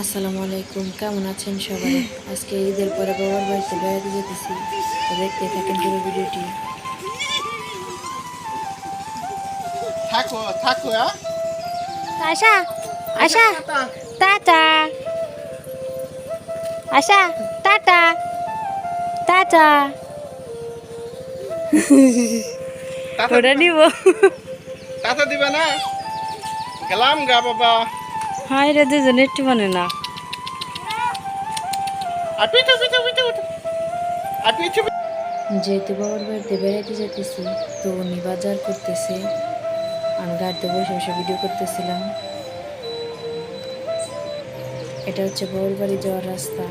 আসসালামু আলাইকুম কেমন আছেন সবাই? আজকে ঈদের পরে বাবার বাড়িতে বেড়াতে যেতেছি। দেখতে থাকেন পুরো ভিডিওটি। থাকো থাকো হ্যাঁ? আশা আশা টাটা। আশা টাটা টাটা। টাটা ওটা নিব। টাটা দিবে না? গেলাম গা বাবা। হাই রে দুজন একটু মানে না। যেহেতু বাবার বাড়িতে বেড়াতে যেতেছি তো উনি বাজার করতেছে। আমি গাড়িতে বসে বসে ভিডিও করতেছিলাম। এটা হচ্ছে বাবার বাড়ি যাওয়ার রাস্তা।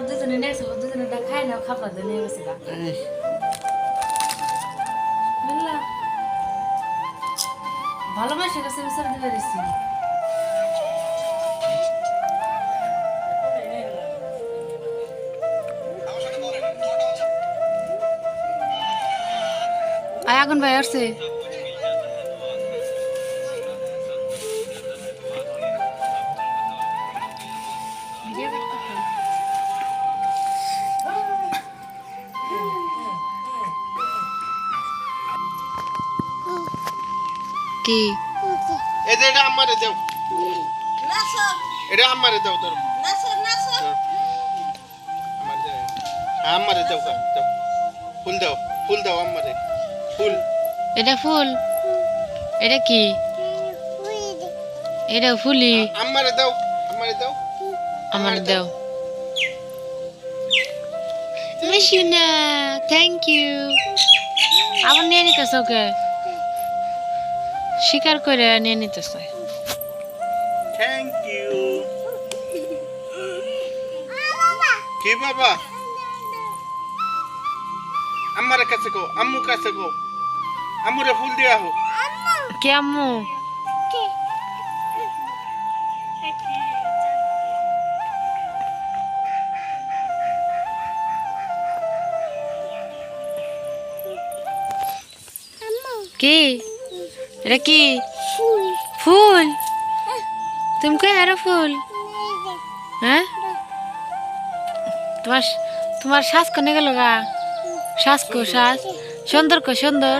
দুজনে নেছো দুজনে খাই না খাবার নিয়ে গেছে ভালোবাসে গেছে বিচার দিবে দিছি আয় আগুন ভাই আসছে। কি? এই যে এটা আমারে দাও। এটা আমারে দাও ধরো। আমারে দাও। আমারে দাও দাও, দাও। ফুল দাও ফুল দাও আমারে ফুল। এটা ফুল? এটা কি? এটা ফুলি। আমারে দাও আমারে দাও। আমার দাও। মিশুনা থ্যাংক ইউ আবার নিয়ে নিতেছ ওকে? স্বীকার করে নিয়ে থ্যাংক ইউ কি বাবা? আমার কাছে গো আম্মু কাছে গো আম্মুরে ফুল দিয়া হোক। কে? আম্মু। কি? এটা কি ফুল? তুমি কই আরও ফুল? হ্যাঁ? তোমার তোমার শ্বাস কনে গেল গা? শ্বাস কো শ্বাস। সুন্দর কো সুন্দর।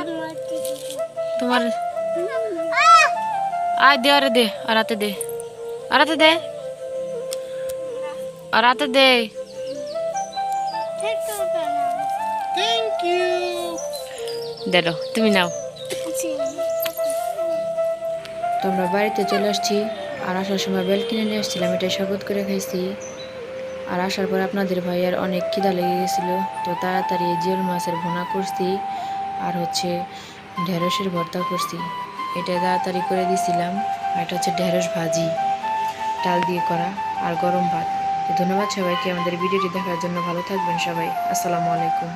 তোমার আয় দে আরে দে আর হাতে দে। আর হাতে দে আর হাতে দে থ্যাংক ইউ দেলো তুমি নাও। তো আমরা বাড়িতে চলে আসছি। আর আসার সময় বেল কিনে নিয়ে আসছিলাম এটা শপথ করে খাইছি। আর আসার পর আপনাদের ভাইয়ার অনেক খিদা লেগে গেছিল। তো তাড়াতাড়ি জিওল মাছের ভোনা করছি আর হচ্ছে ঢেঁড়সের ভর্তা করছি। এটা তাড়াতাড়ি করে দিছিলাম। আর এটা হচ্ছে ঢেঁড়স ভাজি, ডাল দিয়ে করা আর গরম ভাত। তো ধন্যবাদ সবাইকে আমাদের ভিডিওটি দেখার জন্য। ভালো থাকবেন সবাই। আসসালামু আলাইকুম।